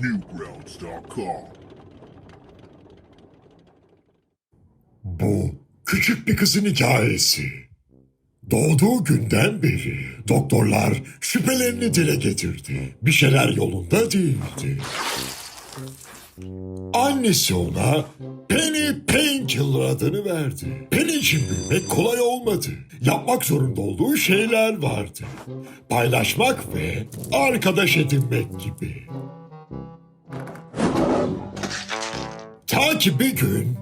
Newgrounds.com. Bu küçük bir kızın hikayesi. Doğduğu günden beri doktorlar şüphelerini dile getirdi. Bir şeyler yolunda değildi. Annesi ona Penny Painkiller adını verdi. Penny için büyümek kolay olmadı. Yapmak zorunda olduğu şeyler vardı. Paylaşmak ve arkadaş edinmek gibi. Ta ki bir gün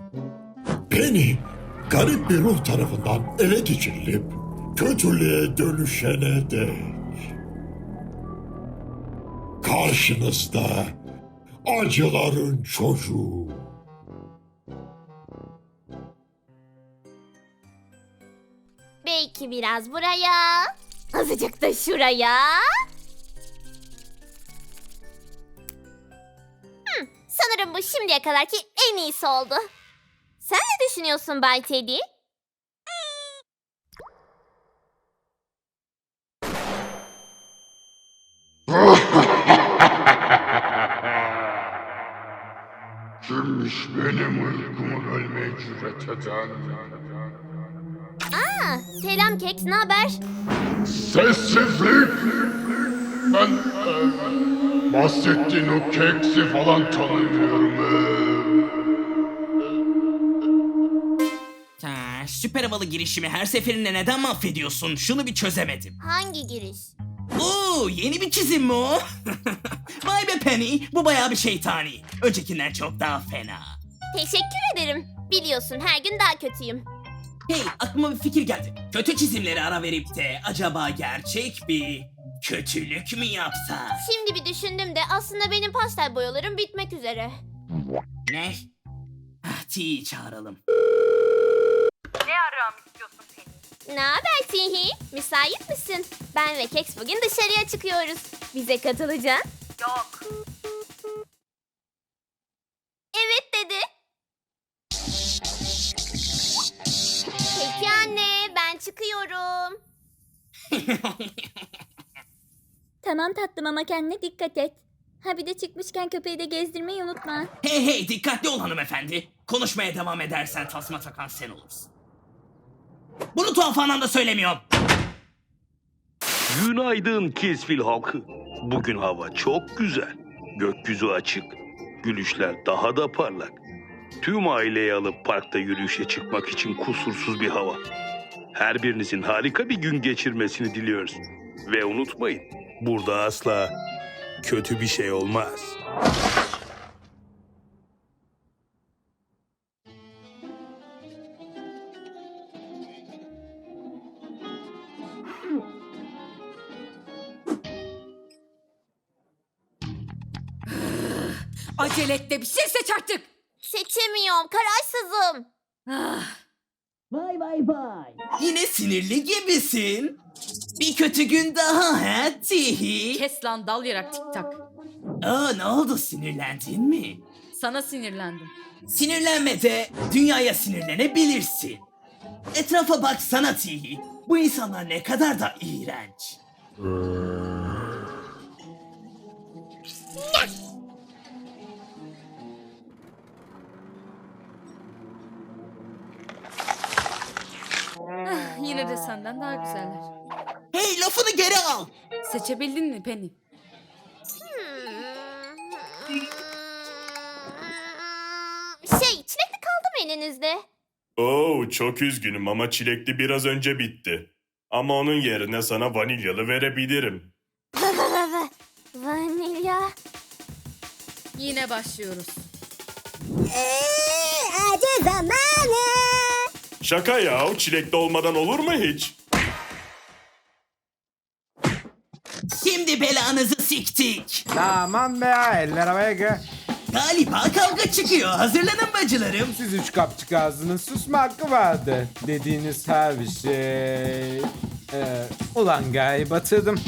Penny garip bir ruh tarafından ele geçirilip kötülüğe dönüşene dek. Karşınızda acıların çocuğu. Belki biraz buraya. Azıcık da şuraya. Sanırım bu şimdiye kadarki en iyisi oldu. Sen ne düşünüyorsun Bay Teddy? Kimmiş benim uykumu bölmeye cüret eden? Aa, selam Keks, ne haber? Sessizlik! Ben e, bahsettiğin o keksi falan tanımıyorum. Ha, süper havalı girişimi her seferinde neden mahvediyorsun? Şunu bir çözemedim. Hangi giriş? Oo, yeni bir çizim mi o? Vay be Penny, bu bayağı bir şeytani. Öncekinden çok daha fena. Teşekkür ederim. Biliyorsun her gün daha kötüyüm. Hey, aklıma bir fikir geldi. Kötü çizimleri ara verip de acaba gerçek bir kötülük mü yapsa? Şimdi bir düşündüm de aslında benim pastel boyalarım bitmek üzere. Ne? Ah, T'yi çağıralım. Ne haber Tihi? Müsait misin? Ben ve Keks bugün dışarıya çıkıyoruz. Bize katılacaksın? Yok. Evet dedi. Peki anne ben çıkıyorum. Tamam tatlım ama kendine dikkat et. Ha bir de çıkmışken köpeği de gezdirmeyi unutma. hey hey, dikkatli ol hanımefendi. Konuşmaya devam edersen tasma takan sen olursun. Bunu tuhaf anlamda söylemiyorum. Günaydın Kesfil halkı. Bugün hava çok güzel. Gökyüzü açık. Gülüşler daha da parlak. Tüm aileyi alıp parkta yürüyüşe çıkmak için kusursuz bir hava. Her birinizin harika bir gün geçirmesini diliyoruz. Ve unutmayın, burada asla kötü bir şey olmaz. Acele et de bir şey seç artık. Seçemiyorum kararsızım. Vay vay vay. Yine sinirli gibisin. Bir kötü gün daha he Tihi. Kes lan dal yarak tik tak. Aa ne oldu sinirlendin mi? Sana sinirlendim. Sinirlenme de dünyaya sinirlenebilirsin. Etrafa baksana Tihi. Bu insanlar ne kadar da iğrenç. Ah, Yine de senden daha güzeller. Lafını geri al. Seçebildin mi Penny? Şey çilekli kaldı mı elinizde? Oo çok üzgünüm ama çilekli biraz önce bitti. Ama onun yerine sana vanilyalı verebilirim. Vanilya. Yine başlıyoruz. acı zamanı. Şaka ya çilekli olmadan olur mu hiç? Belanızı siktik. Aman be eller havaya gö. Galiba kavga çıkıyor. Hazırlanın bacılarım. Siz üç kapçık ağzının susma hakkı vardı. Dediğiniz her bir şey... Ee, ulan gay batırdım.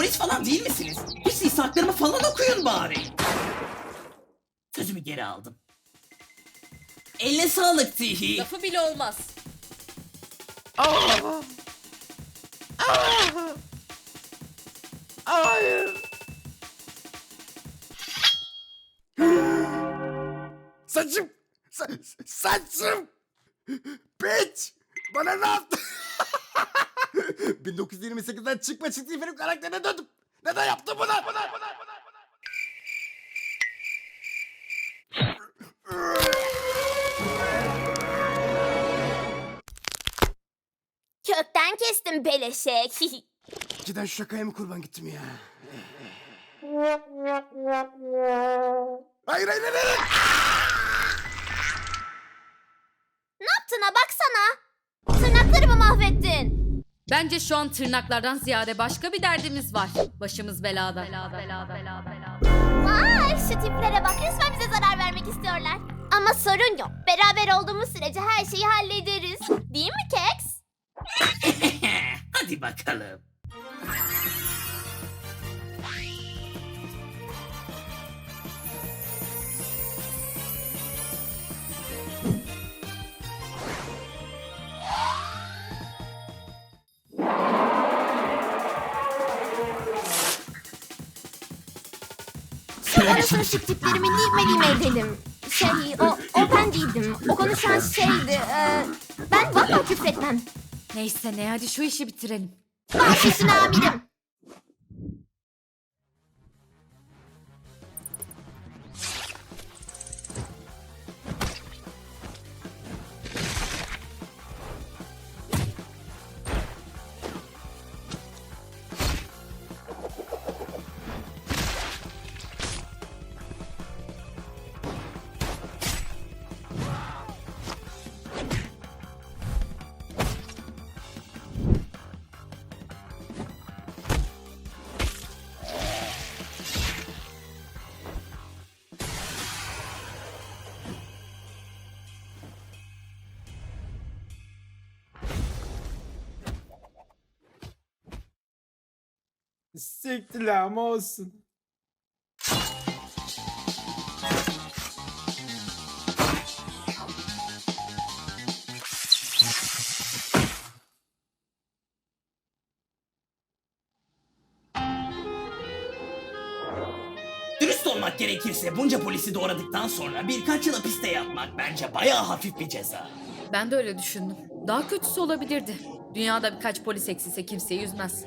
Polis falan değil misiniz? Hiç değilse haklarımı falan okuyun bari. Sözümü geri aldım. Eline sağlık Tihi. Lafı bile olmaz. Hayır. Saçım. Sa- saçım. Piç. Bana ne yaptın? 1928'den çıkma çizgi film karakterine döndüm. Neden yaptın bunu? Buna, buna, buna, buna. Kökten kestim beleşek. Cidden şu şakaya mı kurban gittim ya? Hayır hayır hayır. hayır. ne yaptığına baksana. Tırnaklarımı mahvettin. Bence şu an tırnaklardan ziyade başka bir derdimiz var. Başımız belada. Vay şu tiplere bak resmen bize zarar vermek istiyorlar. Ama sorun yok. Beraber olduğumuz sürece her şeyi hallederiz. Değil mi Keks? Hadi bakalım. Şu tiplerimi lime lime edelim. Şey o, o ben değildim. O konuşan şeydi. Ee, ben valla küfretmem. Neyse ne hadi şu işi bitirelim. Üstüne amirim. Siktir ama olsun. Dürüst olmak gerekirse bunca polisi doğradıktan sonra birkaç yıl hapiste yatmak bence bayağı hafif bir ceza. Ben de öyle düşündüm. Daha kötüsü olabilirdi. Dünyada birkaç polis eksilse kimseyi üzmez.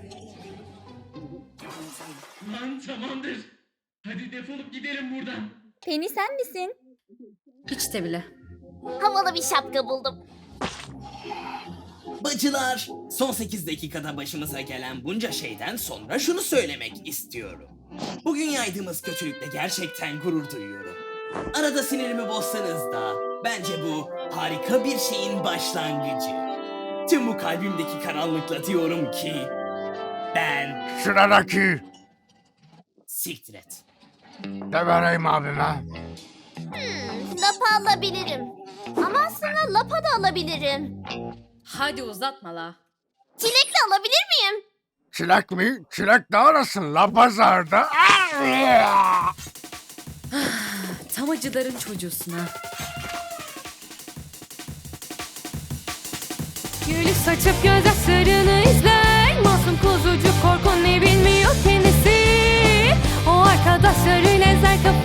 Lan tamamdır. Hadi defolup gidelim buradan. Penny sen misin? Hiç de bile. Havalı bir şapka buldum. Bacılar, son 8 dakikada başımıza gelen bunca şeyden sonra şunu söylemek istiyorum. Bugün yaydığımız kötülükle gerçekten gurur duyuyorum. Arada sinirimi bozsanız da bence bu harika bir şeyin başlangıcı. Tüm bu kalbimdeki karanlıkla diyorum ki ben Sıradaki. Siktir et. De vereyim abime. Hmm, lapa alabilirim. Ama aslında lapa da alabilirim. Hadi uzatma la. Çilekli alabilir miyim? Çilek mi? Çilek de arasın la pazarda. Tam acıların çocuğusun ha. Gülü saçıp gözyaşlarını izler Masum kuzucuk korkun ne bilmiyor kendisi O arkadaşları ezer kafa